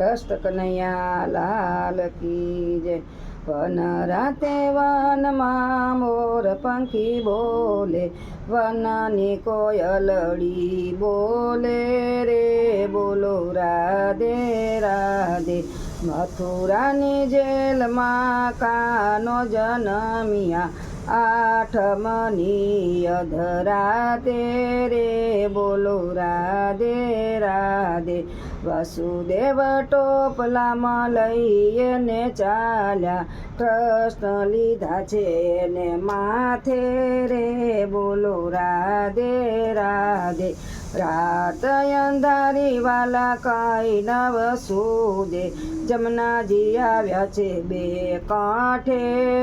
કષ્ટ કનૈયા લાલ કી જય. વન રાતે વનમાં મોર પંખી બોલે વનની કોયલડી બોલે રે બોલો રાધે રાધે. મથુરાની જેલમાં કાનો જનમિયા આઠમની અધરાતે રે, બોલો રાધે રાધે. વસુદેવ ટોપલામાં લઈને ચાલ્યા. કૃષ્ણ લીધા છે ને માથે રે, બોલો રાધે રાધે. રાત અંધારી વાલા કાંઈ નવ સૂજે. જમનાજી આવ્યા છે બે કાંઠે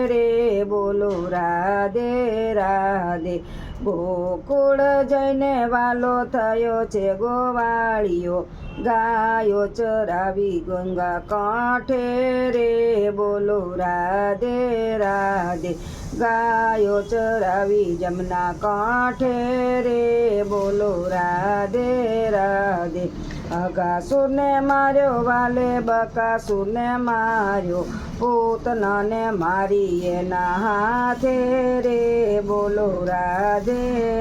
રે. બોલો, રાધે રાધે. ગોકુળ જઈને વાલો થયો છે ગોવાળીઓ. ગાયો ચરાવી ગંગા કાંઠે રે બોલો રાધે રાધે. ગાયો ચરાવી જમના કાંઠે રે બોલો રાધે રાધે. અગાસુરને માર્યો, વાલે બકાસુરને માર્યો. પૂતનાને મારી એના હાથે રે બોલો રાધે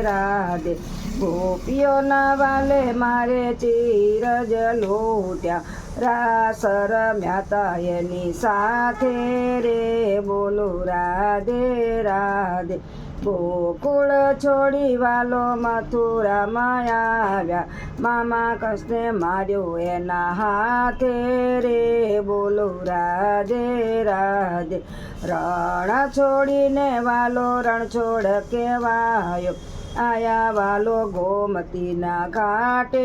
રાધે ગોપીઓના વાલે મારે ચીરજ લોટ્યા. રાસ રમ્યા તા એની સાથે રે બોલો રાધે રાધે ગોકુળ છોડી વાલો મથુરામાં આવ્યા. મામા કૃષ્ણે માર્યો એના હાથે રે. બોલો રાધે રાધે. રણ છોડીને વાલો રણ છોડ કેવાયો આયા વાલો ગોમતીના ઘાટે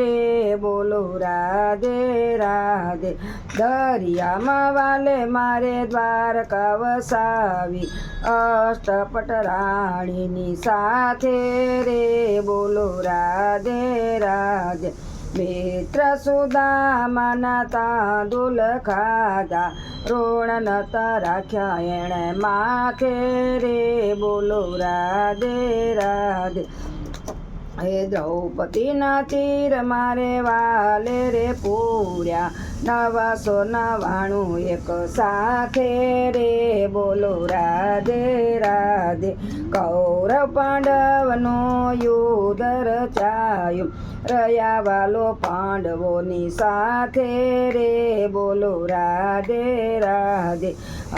રે, બોલો રાધે રાધે. દરિયામાં વાલે મારે દ્વારકા વસાવી અષ્ટપટ રાણીની સાથે રે, બોલો રાધે રાધે. મિત્ર સુદામાના તાંદુલ ખાધા રોણ નતા રાખ્યા એણે માથે રે બોલો રાધે રાધે હે દ્રૌપદીના ચીર મારે વાલે રે પૂર્યા નવસો નવાણું એક સાથે રે બોલો, રાધે રાધે. કૌરવ પાંડવનો યુદ્ધ રચાયું રહ્યા વાલો પાંડવોની સાથે રે બોલો, રાધે રાધે.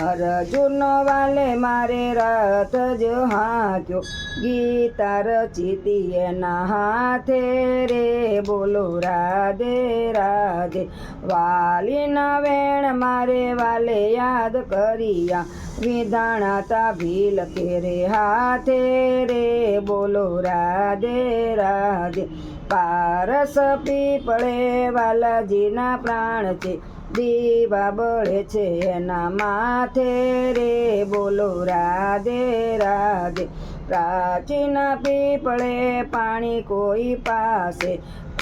અર્જુનનો વાલે મારે રથ જ હાક્યો. ગીતા રચિતી એના હાથે રે બોલો, રાધે રાધે વાલીના વેણ મારે વાલે યાદ કરિયા. વિધાણાતા ભીલ કેરે હાથે રે. બોલો, રાધે રાધે, પારસ પીપળે વાલાજીના પ્રાણ છે. દીવા બળે છે એના માથે રે. બોલો, રાધે રાધે પ્રાચીન પીપળે પાણી કોઈ પાસે.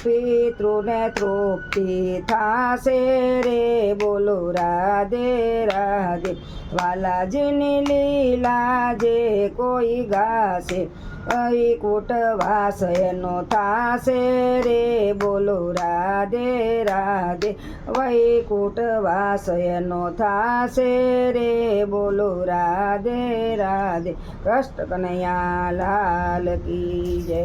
પિતૃને તૃપ્તિ થાશે રે, બોલો રાધે રાધે. વાલાજીની લીલા જે કોઈ ગાશે. વૈકુટ વાસ એનો થાશે રે, બોલો રાધે રાધે. વૈકુટ વાસ એનો થાશે રે, બોલો રાધે રાધે. કૃષ્ણ કનૈયા લાલ કી જય.